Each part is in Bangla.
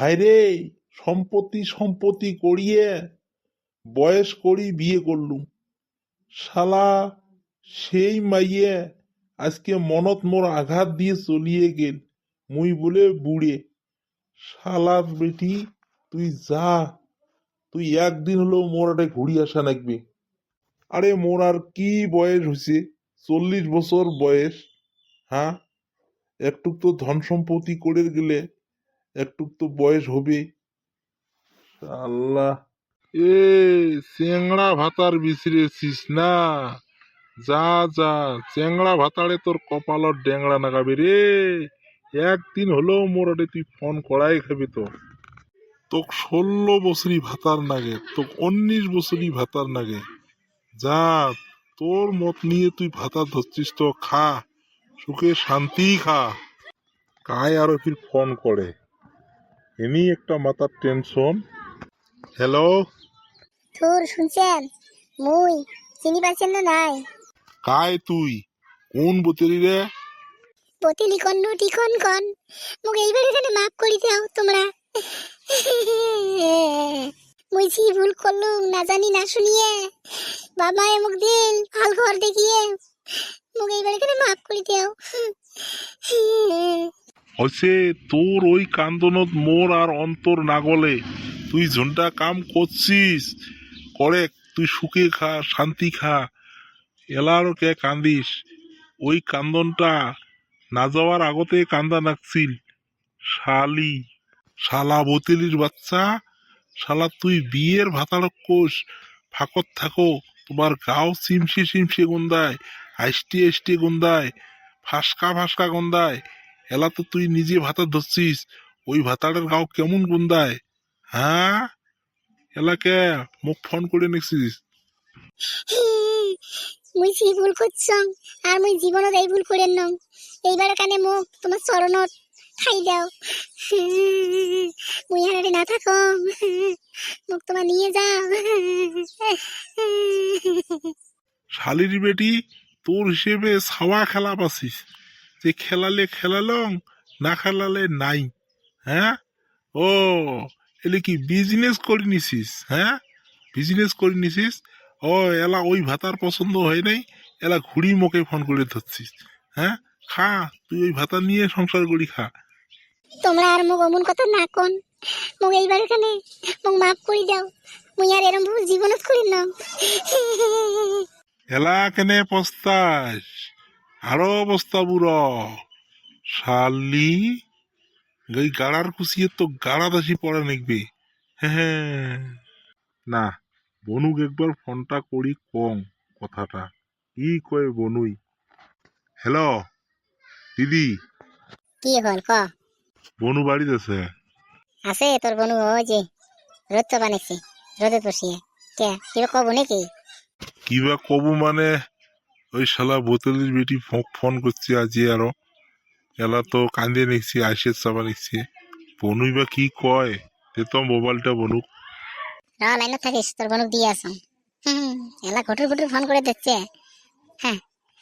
হায়রে, সম্পত্তি সম্পত্তি করিয়ে বয়স করি বিয়ে করলুম। শালা সেই মাইয়ে আজকে মনত মোর আঘাত দিয়ে চলিয়ে গেল, মুই বলে বুড়ে। শালার বেটি, তুই যা, তুই একদিন হলেও মোর আটে ঘুরি আসা লাগবে আরে মোর আর কি বয়স হয়েছে চল্লিশ বছর বয়স হ্যাঁ? একটু তো ধন সম্পত্তি করে গেলে একটুক তো বয়স হবে আল্লাহ। এ চেংড়া ভাতার বিছড়েছিস না? যা যা চেংড়া ভাতাড়ে তোর কপালত ডেংড়া নাগাবে রে। একদিন হলেও মোর আটে তুই ফোন করাই খাবি তো। তোক ষোলো বছরই ভাতার নাগে তোক উনিশ বছরই ভাতার নাগে। যা তোর মত নিয়ে তুই ভাতা ধরছিস তো খা সুখে শান্তি খা। কায় আরও ফির ফোন করে? এমনি একটা মাথার টেনশন হ্যালো থুর শুনছেন? মুই চিনি পাচ্ছেন না নাই? কায় তুই? কোন বতেরি রে? বতিলি কন্ন টিকন কন? মোক এইবার এখানে মাফ করি দাও তোমরা। মুই জি ভুল করলুম না জানি না শুনিয়ে। বাবায় মোক দিল ভালো ঘর দেখিয়ে। মোক এইবার এখানে মাফ করি দাও? হচ্ছে তোর ওই কান্দনত মোর আর অন্তর না গলে তুই ঝুনটা কাম করছিস, করে তুই সুখে খা, শান্তি খা। এলারও কে কান্দিস? ওই কান্দনটা না যাওয়ার আগতে কান্দা নাকছিল শালি, শালা বতিলির বাচ্চা, শালা তুই বিয়ের ভাতার কোষ। ফাঁকত থাকো, তোমার গাও চিমসে চিমসে গন্ধায় আইস্টি আইস্টি গন্ধায়, ফাসকা ফাসকা গন্ধায়। এলা তো তুই নিজে ভাতা ধরছিস। ওই ভাতাটার গাও কেমন গন্ধায়? হ্যাঁ? এলাকে মুখ ফোন করে নিছিস। মুই জি ভুল করছং? আর মুই জীবনত এই ভুল করেন নং এইবার কানে মোক তোমার চরণত ঠাই দাও। মুই আর না থাকম। মোক তোমার নিয়ে যাও। শালির বেটি তোর হিসেবে ছাওয়া খেলা পাছিস যে খেলালে খেলালং না খেলালে নাই হ্যাঁ? ও এলে কি বিজনেস করে নিছিস হ্যাঁ? বিজনেস করে নিছিস? ও এলা ওই ভাতার পছন্দ হয় নাই এলা ঘুড়ি মোকে ফোন করে ধরছিস হ্যাঁ? খা তুই ওই ভাতা নিয়ে সংসার করি খা। তোমরা আর মোক অমন কথা না কোন? মোক এইবার কানে মোক মাফ করে দাও মুই আর এরম ভুল জীবনত করি না। এলা কেনে পস্তাস? আরও পস্তাবুর শালি এই গাড়ার কুচিয়ে তো গাড়া দাসি পড়া নেকবে। হ্যাঁ না বনুক একবার ফোনটা করি কম কথাটা। কি কয় বনুই? হ্যালো দিদি। কি হল ক? বনু বাড়িতে আছে? আছে তোর বনু ওই যে রোদ তো বানিয়েছি রোদে বসিয়ে কে কিবা কব নাকি? কিবা কব মানে ওই শালা বোতলের বেটি ফোন করছে আজি আরও। এলা তো কান্দে নিচ্ছি আইসে চাপা নিচ্ছি বনুই বা কি কয়? তে তো মোবাইলটা বনুক। র লাইনে থাকিস তোর বনুক দিয়ে আসুন হুম এলা ঘটুর ঘটুর ফোন করে দিচ্ছে। হ্যাঁ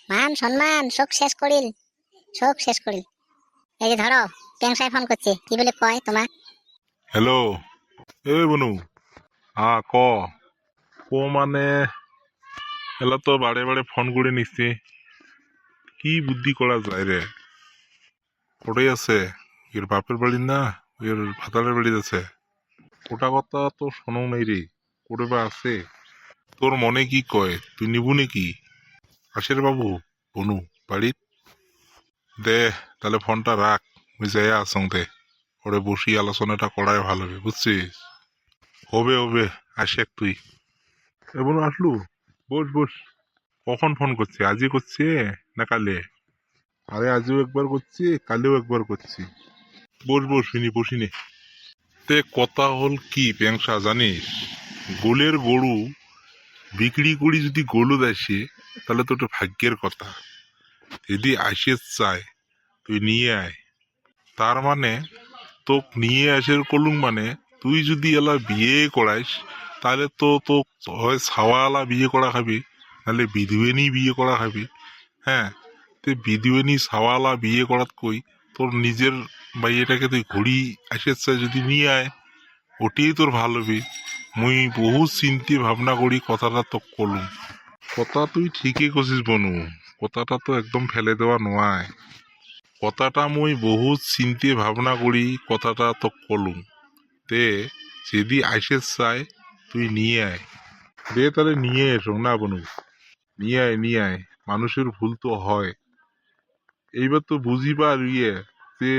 মান সম্মান শোক শেষ করিল। শোক শেষ করিল। এই যে ধরো পেংসাই ফোন করছে কি বলে কয় তোমাক হ্যালো এ বনু হা ক। ক মানে এলা তো বারে বারে ফোন করে নিচ্ছে কি বুদ্ধি করা যায় রে? ওটাই আছে। এর বাপের বাড়ি না, এর ভাতারের বাড়ি আছে। ওটা কথা তো শোনো নাই রে। করে বা আছে। তোর মনে কি কয়? তুই নিবু নাকি? আশের বাবু, বনু বাড়িত দে, তাহলে ফোনটা রাখ। ওই যাই আসং দে। ওরে বসি আলোচনাটা করাই ভালো হবে বুঝছিস? হবে হবে আসে তুই। এবং আসলু? বস বস। কখন ফোন করছি? আজই করছে না কালে? আরে আজও একবার করছি, কালেও একবার করছি। বস বস, শুনি বসিনি তে কথা হল কি প্যাংসা জানিস? গোলের গরু বিক্রি করি যদি গোলুদ আসে তাহলে তো ওটা ভাগ্যের কথা। যদি আসে চায়, তুই নিয়ে আয়। তার মানে তোক নিয়ে আসার কলুং মানে তুই যদি এলা বিয়ে করাইস তাহলে তো তো হয় সাওয়ালা বিয়ে করা খাবি, নাহলে বিধুয়েনি বিয়ে করা খাবি। হ্যাঁ তে বিধুয়েনি সাওয়ালা বিয়ে করাত কই? তোর নিজের ভাই এটাকে তুই ঘুড়ি আসেছে যদি নিয়ে আয়, ওটিই তোর ভালো হবে। মুই বহু চিন্তি ভাবনা করি কথাটা তো কলুম। কথা তুই ঠিকই কছিস বনু, কথাটা তো একদম ফেলে দেওয়া নয় কথাটা মুই বহুত চিন্তি ভাবনা করি, কথাটা তো কলুম। তে, যদি আইসে চাই তুই নিয়ে আয়। দে তাহলে নিয়ে এসো না বনু নিয়ে আয় নিয়ে আয়। মানুষের ভুল তো হয়। এইবার তো বুঝিবার ইয়ে যে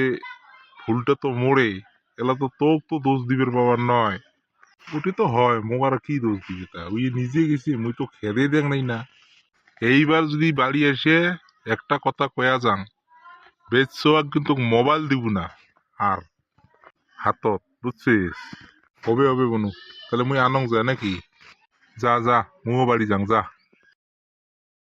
ভুলটা তো মোড়ে এলা তো তোক তো দোষ দিবের বাবার নয়। ওটি তো হয়, মোক আর কি দোষ দিবে তা? ওই নিজে গেছি, মুই তো খেদে দেখ নাই না। এইবার যদি বাড়ি এসে একটা কথা কয়া যাং বেচছো আর কিন্তু মোবাইল দিব না, আর হাতত, বুঝছিস? হবে হবে বনু তাহলে মুই আনং যা নাকি যা যা মুও বাড়ি যাং যা